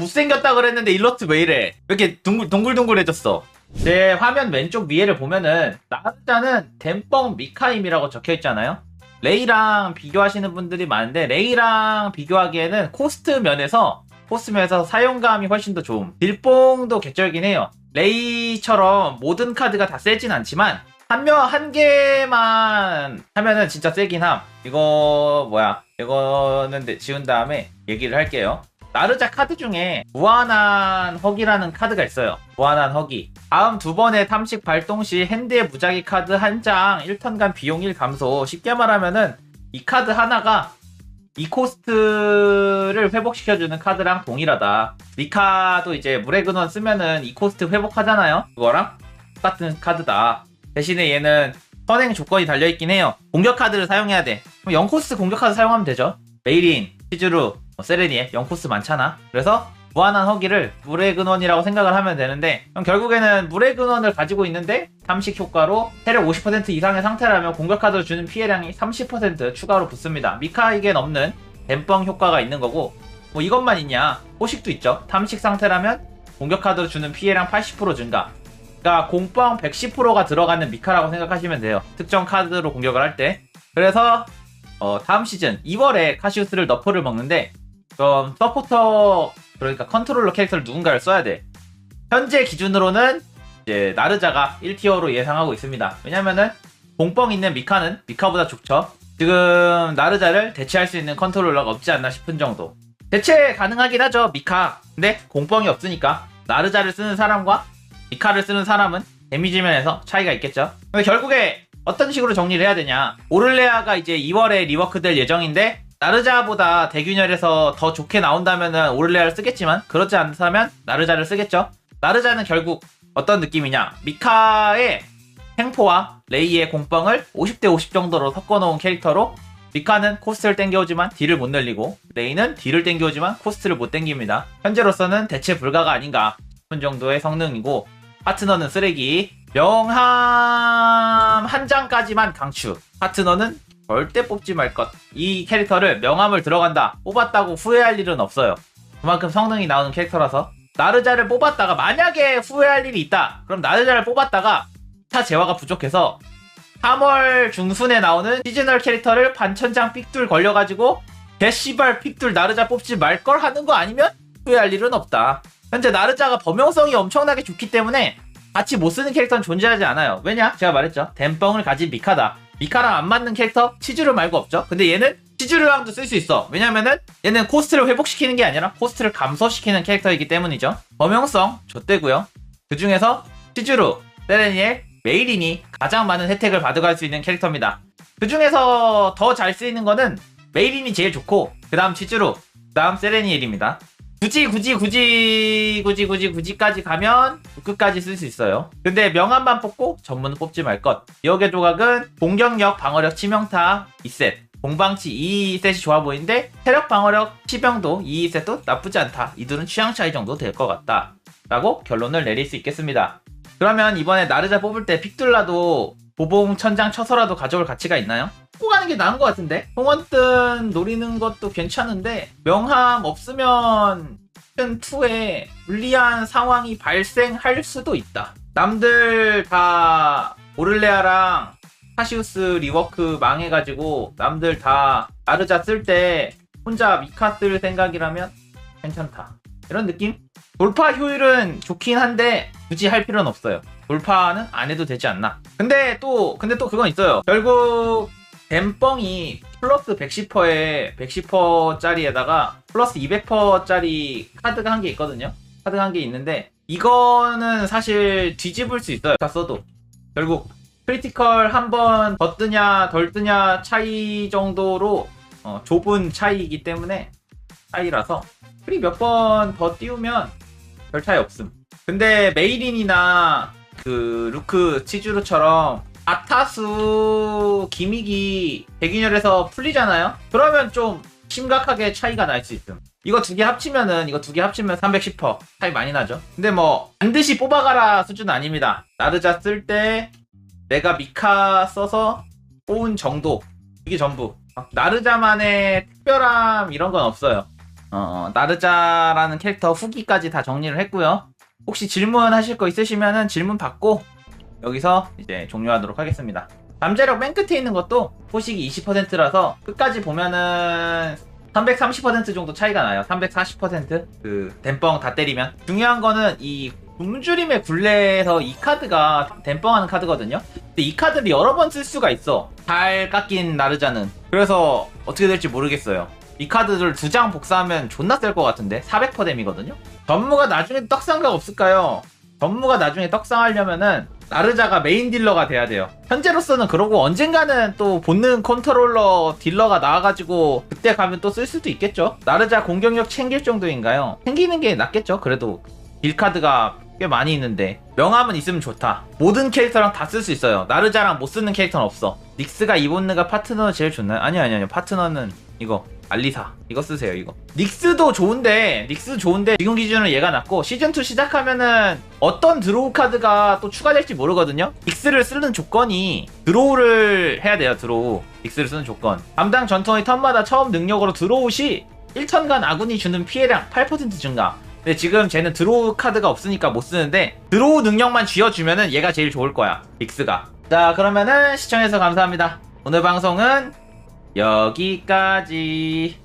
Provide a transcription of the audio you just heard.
못생겼다 그랬는데 일러트 왜 이래? 왜 이렇게 둥글, 동글동글해졌어? 제 화면 왼쪽 위에를 보면은 나르자는 댐뻥 미카임이라고 적혀 있잖아요. 레이랑 비교하시는 분들이 많은데 레이랑 비교하기에는 코스트 면에서 코스트 면에서 사용감이 훨씬 더 좋음. 딜뽕도 개쩔긴 해요. 레이처럼 모든 카드가 다 세진 않지만 한 명 한 개만 하면은 진짜 세긴 함. 이거 뭐야? 이거는 네- 지운 다음에 얘기를 할게요. 나르자 카드 중에 무한한 허기라는 카드가 있어요. 무한한 허기. 다음 두 번의 탐식 발동 시 핸드의 무작위 카드 한 장 1턴간 비용 1 감소. 쉽게 말하면은 이 카드 하나가 이 코스트를 회복시켜주는 카드랑 동일하다. 리카도 이제 물의 근원 쓰면은 이 코스트 회복하잖아요. 그거랑 똑같은 카드다. 대신에 얘는 선행 조건이 달려있긴 해요. 공격 카드를 사용해야 돼. 그럼 0코스 공격 카드 사용하면 되죠. 메이린, 시즈루, 뭐 세레니에 0코스 많잖아. 그래서 무한한 허기를 물의 근원이라고 생각을 하면 되는데 그럼 결국에는 물의 근원을 가지고 있는데 탐식 효과로 체력 50% 이상의 상태라면 공격 카드를 주는 피해량이 30% 추가로 붙습니다. 미카에겐 없는 댐뻥 효과가 있는 거고 뭐 이것만 있냐 호식도 있죠. 탐식 상태라면 공격 카드로 주는 피해량 80% 증가 그러니까 공뻥 110%가 들어가는 미카라고 생각하시면 돼요. 특정 카드로 공격을 할 때. 그래서 어, 다음 시즌 2월에 카시우스를 너프를 먹는데 좀 서포터 그러니까 컨트롤러 캐릭터를 누군가를 써야 돼. 현재 기준으로는 이제 나르자가 1티어로 예상하고 있습니다. 왜냐면은 공뻥 있는 미카는 미카보다 좋죠. 지금 나르자를 대체할 수 있는 컨트롤러가 없지 않나 싶은 정도. 대체 가능하긴 하죠, 미카. 근데 공뻥이 없으니까 나르자를 쓰는 사람과 미카를 쓰는 사람은 데미지 면에서 차이가 있겠죠. 결국에 어떤 식으로 정리를 해야 되냐. 오를레아가 이제 2월에 리워크 될 예정인데 나르자보다 대균열에서 더 좋게 나온다면은 오를레아를 쓰겠지만 그렇지 않다면 나르자를 쓰겠죠. 나르자는 결국 어떤 느낌이냐. 미카의 행포와 레이의 공뻥을 50대 50 정도로 섞어놓은 캐릭터로 미카는 코스트를 땡겨오지만 딜을 못 늘리고 레이는 딜을 땡겨오지만 코스트를 못 땡깁니다. 현재로서는 대체 불가가 아닌가 싶은 정도의 성능이고 파트너는 쓰레기 명함 한 장까지만 강추 파트너는 절대 뽑지 말 것. 이 캐릭터를 명함을 들어간다 뽑았다고 후회할 일은 없어요. 그만큼 성능이 나오는 캐릭터라서 나르자를 뽑았다가 만약에 후회할 일이 있다. 그럼 나르자를 뽑았다가 타 재화가 부족해서 3월 중순에 나오는 시즈널 캐릭터를 반천장 삑둘 걸려가지고 개씨발 픽둘 나르자 뽑지 말 걸 하는 거 아니면 후회할 일은 없다. 현재 나르자가 범용성이 엄청나게 좋기 때문에 같이 못 쓰는 캐릭터는 존재하지 않아요. 왜냐? 제가 말했죠. 댐뻥을 가진 미카다. 미카랑 안 맞는 캐릭터 치즈루 말고 없죠. 근데 얘는 치즈루랑도 쓸 수 있어. 왜냐면은 얘는 코스트를 회복시키는 게 아니라 코스트를 감소시키는 캐릭터이기 때문이죠. 범용성 좆대고요. 그 중에서 치즈루, 세레니엘, 메이린이 가장 많은 혜택을 받아갈 수 있는 캐릭터입니다. 그 중에서 더 잘 쓰이는 거는 메이린이 제일 좋고 그 다음 치즈루, 그 다음 세레니엘입니다. 굳이 굳이 굳이 굳이 굳이 굳이까지 가면 끝까지 쓸 수 있어요. 근데 명함만 뽑고 전문은 뽑지 말 것. 기억의 조각은 공격력, 방어력, 치명타 2셋. 공방치 2셋이 좋아 보이는데 체력, 방어력, 치병도 2셋도 나쁘지 않다. 이들은 취향 차이 정도 될 것 같다. 라고 결론을 내릴 수 있겠습니다. 그러면 이번에 나르자 뽑을 때 픽둘라도 보봉 천장 쳐서라도 가져올 가치가 있나요? 뽑고 가는 게 나은 것 같은데 홍원뜬 노리는 것도 괜찮은데 명함 없으면 시즌 2에 불리한 상황이 발생할 수도 있다 남들 다 오를레아랑 카시우스 리워크 망해가지고 남들 다 나르자 쓸 때 혼자 미카 쓸 생각이라면 괜찮다 이런 느낌? 돌파 효율은 좋긴 한데 굳이 할 필요는 없어요. 돌파는 안 해도 되지 않나. 근데 또 근데 또 그건 있어요. 결국 댐뻥이 플러스 110%에 110%짜리에다가 플러스 200%짜리 카드가 한 개 있거든요. 카드가 한 개 있는데 이거는 사실 뒤집을 수 있어요. 다 써도 결국 크리티컬 한 번 더 뜨냐 덜 뜨냐 차이 정도로 어, 좁은 차이이기 때문에 차이라서 프리 몇 번 더 띄우면 별 차이 없음. 근데 메이린이나 그 루크 치즈루처럼 아타수 기믹이 백인열에서 풀리잖아요? 그러면 좀 심각하게 차이가 날 수 있음. 이거 두 개 합치면은 이거 두 개 합치면 310% 차이 많이 나죠. 근데 뭐 반드시 뽑아가라 수준 아닙니다. 나르자 쓸 때 내가 미카 써서 뽑은 정도 이게 전부. 나르자만의 특별함 이런 건 없어요. 어, 나르자라는 캐릭터 후기까지 다 정리를 했고요. 혹시 질문하실 거 있으시면은 질문 받고 여기서 이제 종료하도록 하겠습니다. 잠재력 맨 끝에 있는 것도 포식이 20%라서 끝까지 보면은 330% 정도 차이가 나요. 340%그 댐뻥 다 때리면 중요한 거는 이 굶주림의 굴레에서 이 카드가 댐뻥하는 카드거든요. 근데 이 카드를 여러 번 쓸 수가 있어. 잘 깎인 나르자는. 그래서 어떻게 될지 모르겠어요. 이 카드를 두 장 복사하면 존나 셀 것 같은데 400% 댐이거든요. 전무가 나중에 떡상각 없을까요? 전무가 나중에 떡상하려면은 나르자가 메인 딜러가 돼야 돼요. 현재로서는 그러고 언젠가는 또 본능 컨트롤러 딜러가 나와가지고 그때 가면 또 쓸 수도 있겠죠. 나르자 공격력 챙길 정도인가요? 챙기는 게 낫겠죠. 그래도 빌카드가 꽤 많이 있는데 명함은 있으면 좋다. 모든 캐릭터랑 다 쓸 수 있어요. 나르자랑 못 쓰는 캐릭터는 없어. 닉스가 이본느가 파트너 제일 좋나요? 아니요 아니요 아니요. 파트너는 이거 알리사. 이거 쓰세요 이거. 닉스도 좋은데 닉스 좋은데 지금 기준으로 얘가 낫고 시즌2 시작하면은 어떤 드로우 카드가 또 추가될지 모르거든요? 닉스를 쓰는 조건이 드로우를 해야 돼요 드로우. 닉스를 쓰는 조건. 담당 전투의 턴마다 처음 능력으로 드로우 시 1턴간 아군이 주는 피해량 8% 증가. 근데 지금 쟤는 드로우 카드가 없으니까 못 쓰는데 드로우 능력만 쥐어주면은 얘가 제일 좋을 거야 닉스가. 자 그러면은 시청해서 감사합니다. 오늘 방송은 여기까지